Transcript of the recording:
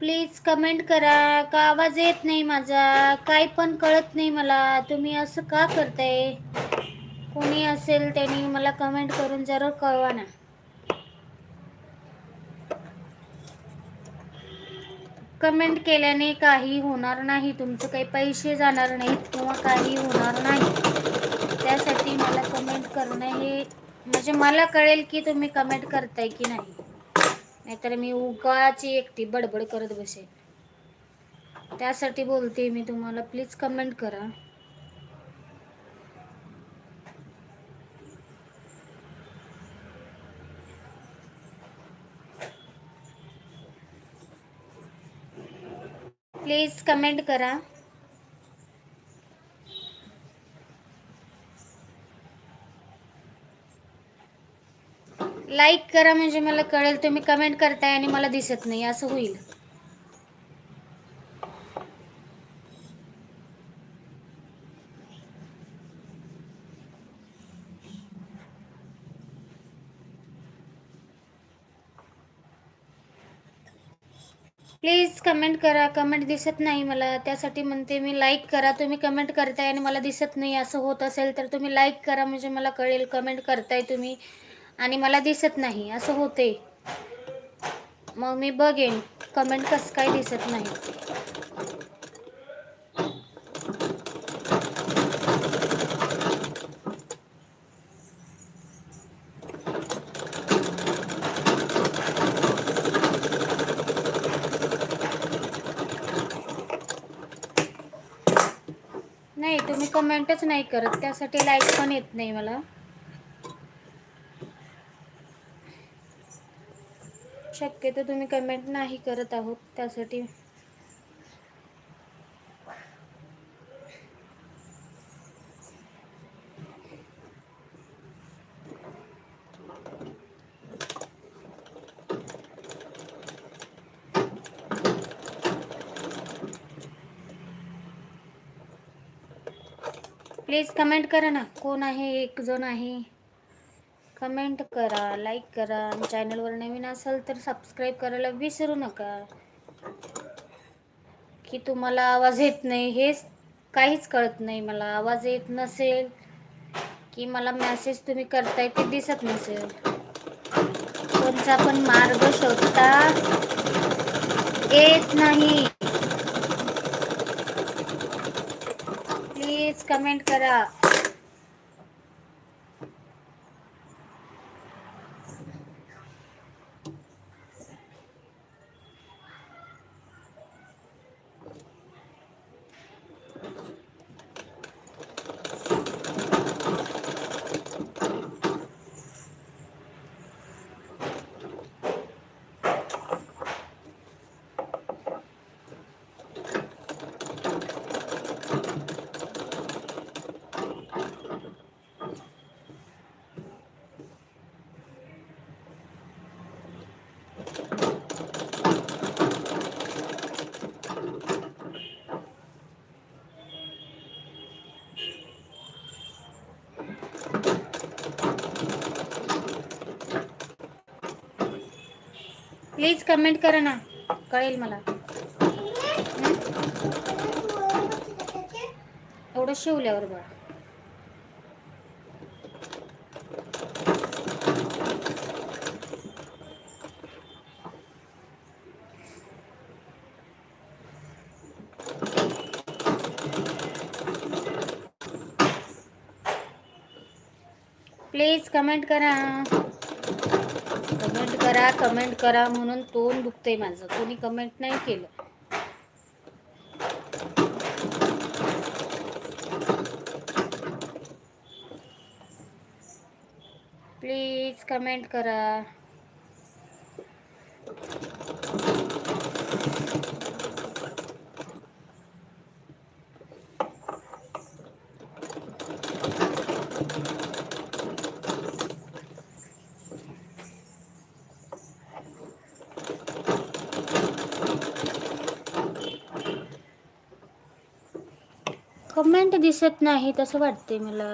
Please comment करा. का आवाज येत नाही माझा? काय पण कळत नाही मला. तुम्ही असं का करताय? कोणी असेल त्यांनी मला कमेंट करून जरूर कळवा ना. कमेंट केल्याने काही होणार नाही. तुमचं काही पैसे जाणार नाहीत किंवा काही होणार नाही. त्यासाठी मला कमेंट करणं हे म्हणजे मला कळेल की तुम्ही कमेंट करताय की नाही. नाहीतर मी उगाची एकटी बडबड करत बसेन. त्यासाठी बोलते मी तुम्हाला प्लीज कमेंट करा. प्लीज कमेंट करा. लाईक करा म्हणजे मला कळेल तुम्ही कमेंट करताय आणि मला दिसत नाही असं होईल. प्लीज कमेंट करा कमेंट दिसत नाही मला. त्यासाठी म्हणते मी लाईक करा तुम्ही कमेंट करताय आणि मला दिसत नाही असं होत असेल तर तुम्ही लाईक करा म्हणजे मला कळेल कमेंट करताय तुम्ही. आणि मला दिसत नाही असं होते. मग मी बघेन कमेंट कसं काय दिसत नाही. नाही तुम्ही कमेंटच नाही करत त्यासाठी लाईक पण येत नाही मला. शक्यतो तुम्ही कमेंट नाही करत आहोत त्यासाठी. प्लीज कमेंट करा ना कोण आहे एक जण आहे. कमेंट करा लाईक करा. आणि चॅनलवर नवीन असाल तर सबस्क्राईब करायला विसरू नका. की तुम्हाला आवाज येत नाही हेच काहीच कळत नाही. मला आवाज येत नसेल की मला मॅसेज तुम्ही करताय ते दिसत नसेल. कोणचा पण मार्ग शोधता येत नाही. प्लीज कमेंट करा. प्लीज कमेंट करा ना. कळेल मला. एवढं शिवल्यावर बघा. प्लीज कमेंट करा. कमेंट करा कमेंट करा म्हणून तोंड दुखतंय माझं. कोणी कमेंट नाही केलं. प्लीज कमेंट करा. कमेंट दिसत नाही तसं वाटते मला.